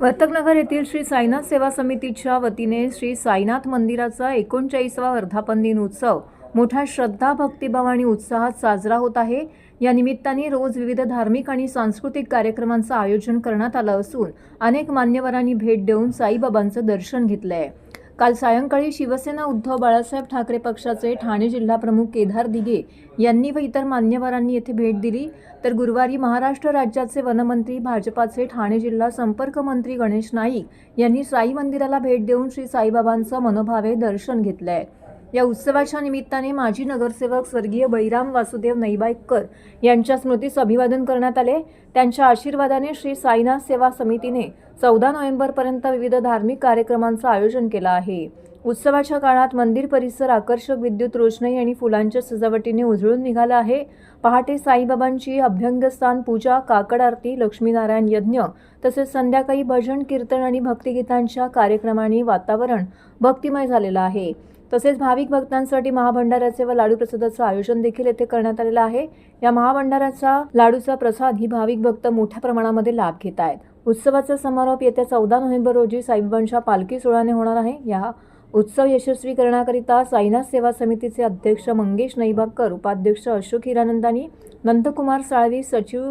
वर्तकनगर येथील श्री साईनाथ सेवा समितीच्या वतीने श्री साईनाथ मंदिराचा एकोणचाळीसवा वर्धापन दिन उत्सव मोठ्या श्रद्धा भक्तिभाव आणि उत्साहात साजरा होत आहे. या निमित्ताने रोज विविध धार्मिक आणि सांस्कृतिक कार्यक्रमांचं आयोजन करण्यात आलं असून अनेक मान्यवरांनी भेट देऊन साईबाबांचं दर्शन घेतलं आहे काल सायंकाळी शिवसेना उद्धव बाळासाहेब ठाकरे पक्षाचे ठाणे जिल्हाप्रमुख केदार दिघे यांनी व इतर मान्यवरांनी येथे भेट दिली. तर गुरुवारी महाराष्ट्र राज्याचे वनमंत्री भाजपाचे ठाणे जिल्हा संपर्क मंत्री गणेश नाईक यांनी साई मंदिराला भेट देऊन श्री साईबाबांचं मनोभावे दर्शन घेतलं आहे या उत्सवाच्या निमित्ताने माजी नगरसेवक स्वर्गीय बळीराम वासुदेव नैबाईकर यांच्या स्मृतीस अभिवादन करण्यात आले. त्यांच्या आशीर्वादाने श्री साईनाथ सेवा समितीने चौदा नोव्हेंबरपर्यंत विविध धार्मिक कार्यक्रमांचं आयोजन केलं आहे. उत्सवाच्या काळात मंदिर परिसर आकर्षक विद्युत रोषणाई आणि फुलांच्या सजावटीने उजळून निघाला आहे. पहाटे साईबाबांची अभ्यंगस्थान पूजा काकड आरती लक्ष्मीनारायण यज्ञ तसेच संध्याकाळी भजन कीर्तन आणि भक्तिगीतांच्या कार्यक्रमांनी वातावरण भक्तिमय झालेलं आहे. तसेच भाविक भक्तांसाठी महाभंडाराचे व लाडू प्रसादाचं आयोजन देखील येथे करण्यात आलेलं आहे. या महाभंडाराचा लाडूचा प्रसाद ही भाविक भक्त मोठ्या प्रमाणामध्ये लाभ घेत आहेत. उत्सवाचा समारोप येत्या चौदा नोव्हेंबर रोजी साईबाबांच्या पालखी सोहळ्याने होणार आहे. या उत्सव यशस्वी करण्याकरिता साईनाथ सेवा समितीचे अध्यक्ष मंगेश नैबागकर उपाध्यक्ष अशोक हिरानंदानी नंदकुमार साळवी सचिव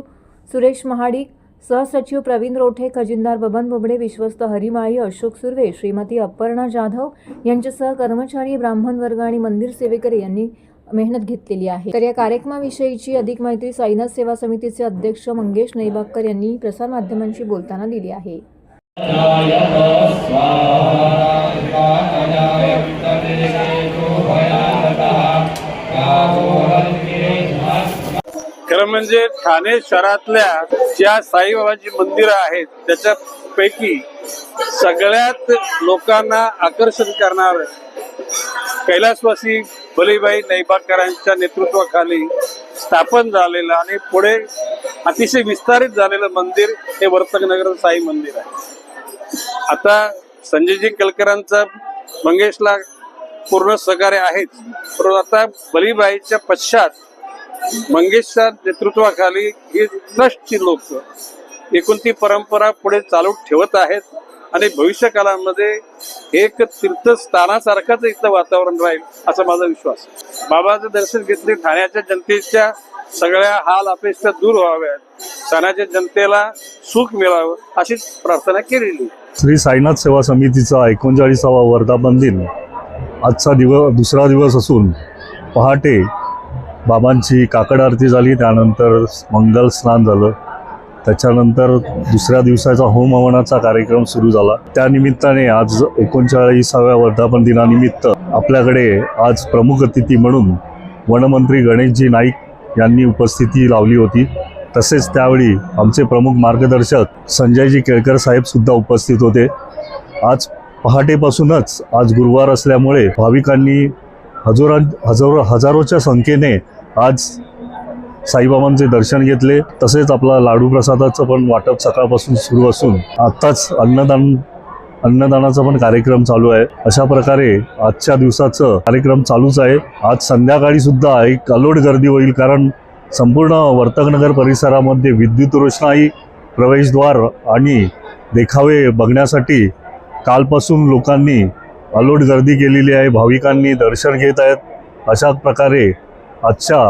सुरेश महाडिक सहसचिव प्रवीण रोठे खजिनदार बबन बोबडे विश्वस्त हरिमाळी अशोक सुर्वे श्रीमती अपर्णा जाधव यांच्यासह कर्मचारी ब्राह्मण वर्ग आणि मंदिर सेवेकरी यांनी मेहनत घेतलेली आहे. तर या कार्यक्रमाविषयीची अधिक माहिती साईनाथ सेवा समितीचे अध्यक्ष मंगेश नैबागकर यांनी प्रसारमाध्यमांशी बोलताना दिली आहे. म्हणजे ठाणे शहरातल्या ज्या साईबाबाची मंदिरं आहेत त्याच्यापैकी सगळ्यात लोकांना आकर्षण करणार कैलासवासी बलीबाई नैबाकरांच्या नेतृत्वाखाली स्थापन झालेलं आणि पुढे अतिशय विस्तारित झालेलं मंदिर हे वर्तकनगर साई मंदिर आहे. आता संजयजी केळकरांचा मंगेशला पूर्ण सहकार्य आहेच. परंतु आता बलीबाईच्या पश्चात मंगेशच्या नेतृत्वाखाली ही ट्रस्टची लोक एकूण ती परंपरा पुढे चालू ठेवत आहेत आणि भविष्य काळामध्ये एक तीर्थस्थानासारखंच इथलं वातावरण राहील असा माझा विश्वास बाबाचं दर्शन घेतले ठाण्याच्या जनतेच्या सगळ्या हाल अपेक्षा दूर व्हाव्यात. ठाण्याच्या जनतेला सुख मिळावं अशीच प्रार्थना केलेली. श्री साईनाथ सेवा समितीचा एकोणचाळीसावा वर्धापन दिन आजचा दिवस दुसरा दिवस असून पहाटे बाबांची काकड आरती झाली त्यानंतर मंगल स्नान झालं. त्याच्यानंतर दुसऱ्या दिवसाचा होम हवनाचा कार्यक्रम सुरू झाला. त्यानिमित्ताने आज एकोणचाळीसाव्या वर्धापन दिनानिमित्त आपल्याकडे आज प्रमुख अतिथी म्हणून वनमंत्री गणेशजी नाईक यांनी उपस्थिती लावली होती. तसेच त्यावेळी आमचे प्रमुख मार्गदर्शक संजयजी केळकर साहेब सुद्धा उपस्थित होते. आज पहाटेपासूनच आज गुरुवार असल्यामुळे भाविकांनी हजारां हजारो हजारोच्या संख्येने आज साईबाबांचे दर्शन घेतले. तसेच आपला लाडू प्रसादाचं पण वाटप सकाळपासून सुरू असून आत्ताच अन्नदान अन्नदानाचा पण कार्यक्रम चालू आहे. अशा प्रकारे आजच्या दिवसाचं कार्यक्रम चालूच आहे. आज संध्याकाळी सुद्धा एक अलोट गर्दी होईल कारण संपूर्ण वर्तकनगर परिसरामध्ये विद्युत रोषणाई प्रवेशद्वार आणि देखावे बघण्यासाठी कालपासून लोकांनी अलोट गर्दी केलेली आहे. भाविकांनी दर्शन घेत आहेत. अशा प्रकारे आजच्या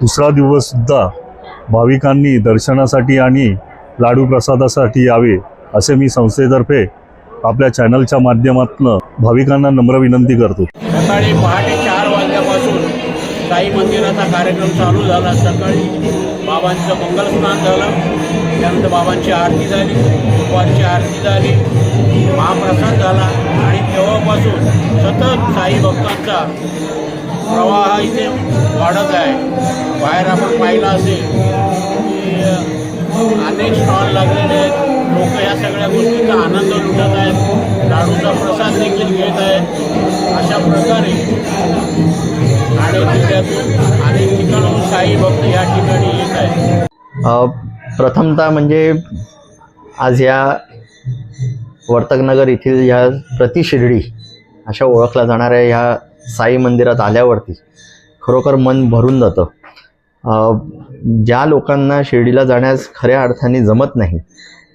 दुसरा दिवससुद्धा भाविकांनी दर्शनासाठी आणि लाडू प्रसादासाठी यावे असे मी संस्थेतर्फे आपल्या चॅनलच्या माध्यमातून भाविकांना नम्र विनंती करतो. साई मंदिराचा कार्यक्रम चालू झाला सकाळी. बाबांचं मंगलस्नान झालं. त्यानंतर बाबांची आरती झाली. दुपारची आरती झाली. महाप्रसाद झाला. आणि तेव्हापासून सतत साई भक्तांचा प्रवाह इथे वाढत आहे. बाहेर आपण पाहिलं असेल की अनेक स्टॉल लागलेले आहेत. लोक या सगळ्या गोष्टींचा आनंद लुटत आहेत. लाडूचा प्रसाद देखील घेत आहेत. अशा प्रकारे ठाणे जिल्ह्यातून अनेक ठिकाणाहून साई भक्त या ठिकाणी येत आहेत. अ, प्रथमतः म्हणजे आज या वर्तकनगर येथील ह्या प्रतिशिर्डी अशा ओळखल्या जाणाऱ्या ह्या साई मंदिरात आल्यावरती खरोखर मन भरून जातं. अ, ज्या लोकांना शिर्डीला जाण्यास खऱ्या अर्थाने जमत नाही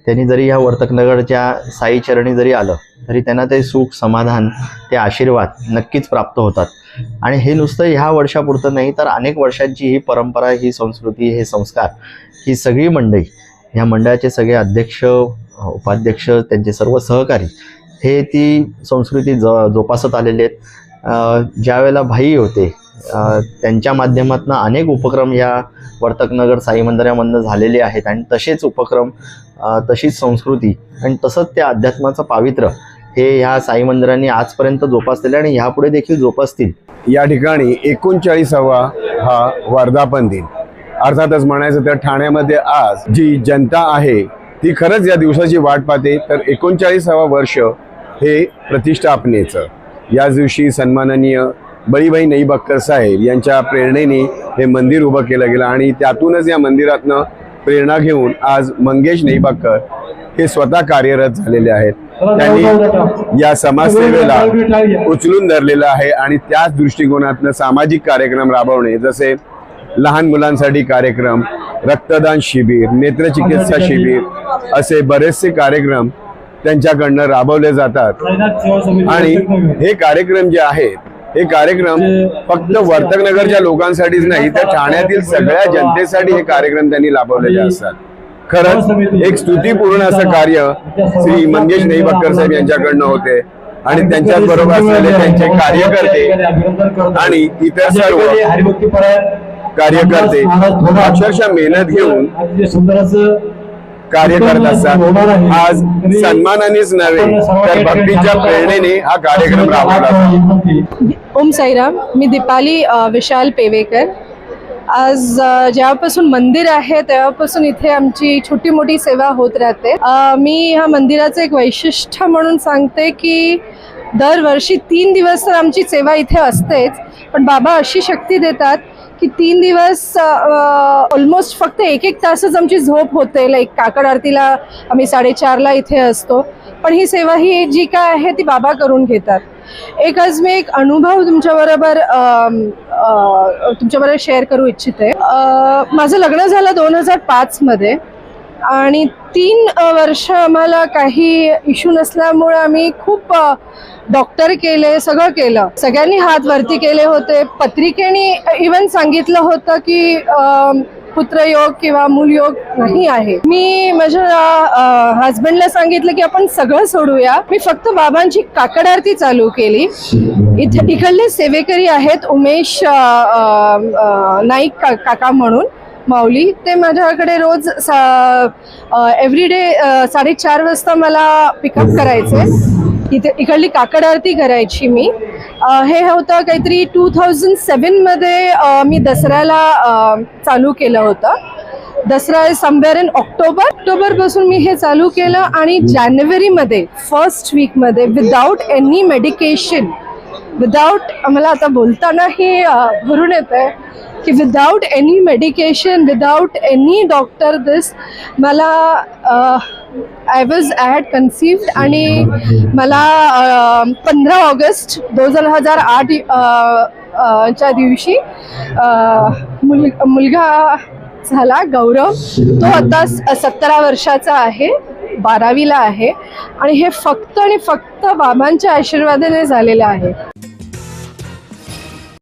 त्यांनी जरी ह्या वर्तकनगरच्या साई चरणी जरी आलं तरी त्यांना ते सुख समाधान ते आशीर्वाद नक्कीच प्राप्त होतात. आणि हे नुसतं ह्या वर्षापुरतं नाही तर अनेक वर्षांची ही परंपरा ही संस्कृती हे संस्कार ही सगळी मंडळी ह्या मंडळाचे सगळे अध्यक्ष उपाध्यक्ष त्यांचे सर्व सहकारी हे ती संस्कृती ज जोपासत आलेले आहेत. ज्यावेळेला भाई होते त्यांच्या माध्यमातून अनेक उपक्रम या वर्तकनगर साई मंदिरामधनं झालेले आहेत. आणि तसेच उपक्रम तशीच संस्कृती आणि तसंच त्या अध्यात्माचं पावित्र्य हे ह्या साई मंदिरांनी आजपर्यंत जोपासलेले आणि ह्यापुढे देखील जोपासतील. या ठिकाणी एकोणचाळीसावा हा वर्धापन दिन. अर्थातच म्हणायचं तर ठाण्यामध्ये आज जी जनता आहे ती खरंच या दिवसाची वाट पाहते. तर एकोणचाळीसावा वर्ष हे प्रतिष्ठापनेचं. याच दिवशी सन्माननीय बळीबाई नईबक्कर साहेब यांच्या प्रेरणेने हे मंदिर उभं केलं गेलं आणि त्यातूनच या मंदिरातनं प्रेरणा घेऊन आज मंगेश नईबक्कर हे स्वतः कार्यरत झालेले आहेत. त्यांनी या समाजसेवेला उचलून धरलेलं आहे आणि त्याच दृष्टिकोनातनं सामाजिक कार्यक्रम राबवणे जसे लहान मुलांसाठी कार्यक्रम रक्तदान शिबिर नेत्रचिकित्सा शिबिर असे बरेचसे कार्यक्रम त्यांच्याकडनं राबवले जातात. आणि हे कार्यक्रम जे आहेत हे कार्यक्रम फक्त वर्तकनगरच्या लोकांसाठीच नाही तर ठाण्यातील सगळ्या जनतेसाठी हे कार्यक्रम त्यांनी राबवलेले असतात. खरंच एक स्तुतीपूर्ण असं कार्य श्री मंगेश नेईबक्कर साहेब यांच्याकडनं होते आणि त्यांच्याच बरोबर असलेले त्यांचे कार्यकर्ते आणि इतर सर्व कार्यकर्ते अक्षरशः मेहनत घेऊन कार्य करत असतात आज सन्मानानेच नव्हे तर भक्तीच्या प्रेरणेने हा कार्यक्रम राबवला. ओम साईराम मी दीपाली विशाल पेवेकर. आज जेव्हापासून मंदिर आहे तेव्हापासून इथे आमची छोटी मोठी सेवा होत राहते. मी ह्या मंदिराचं एक वैशिष्ट्य म्हणून सांगते की दरवर्षी तीन दिवस तर आमची सेवा इथे असतेच पण बाबा अशी शक्ती देतात की तीन दिवस ऑलमोस्ट फक्त एक एक तासच आमची झोप होते. लाईक काकड आरतीला आम्ही साडेचारला इथे असतो. पण ही सेवा ही जी काय आहे ती बाबा करून घेतात. एक आज मी एक अनुभव तुमच्याबरोबर तुमच्याबरोबर शेअर करू इच्छिते. माझं लग्न झालं दोन हजार पाचमध्ये. आणि तीन वर्ष आम्हाला काही इश्यू नसल्यामुळे आम्ही खूप डॉक्टर केले सगळं केलं. सगळ्यांनी हात वरती केले होते. पत्रिकेने इवन सांगितलं होतं की पुत्रयोग किंवा मूलयोग नाही आहे. मी माझ्या हसबंडला सांगितलं की आपण सगळं सोडूया. मी फक्त बाबांची काकड आरती चालू केली. इथे इकडले सेवेकरी आहेत उमेश नाईक काका म्हणून. माऊली ते माझ्याकडे रोज एव्हरी डे साडेचार वाजता मला पिकअप करायचे. इथे इकडली काकड आरती करायची मी. हे होतं काहीतरी टू थाउजंड सेवनमध्ये मी दसऱ्याला चालू केलं होतं. दसरा समवेअर इन ऑक्टोबर ऑक्टोबरपासून मी हे चालू केलं आणि जानेवारीमध्ये फर्स्ट वीकमध्ये विदाऊट एनी मेडिकेशन विदाऊट मला आता बोलताना हे भरून येत आहे की without any medication without any doctor this मला आय वॉज ॲड कन्सिव्ड आणि मला पंधरा ऑगस्ट दोन हजार आठ च्या दिवशी मुल मुलगा झाला गौरव. तो आता स- सतरा वर्षाचा आहे बारावीला आहे. आणि हे फक्त आणि फक्त बाबांच्या आशीर्वादाने झालेलं आहे.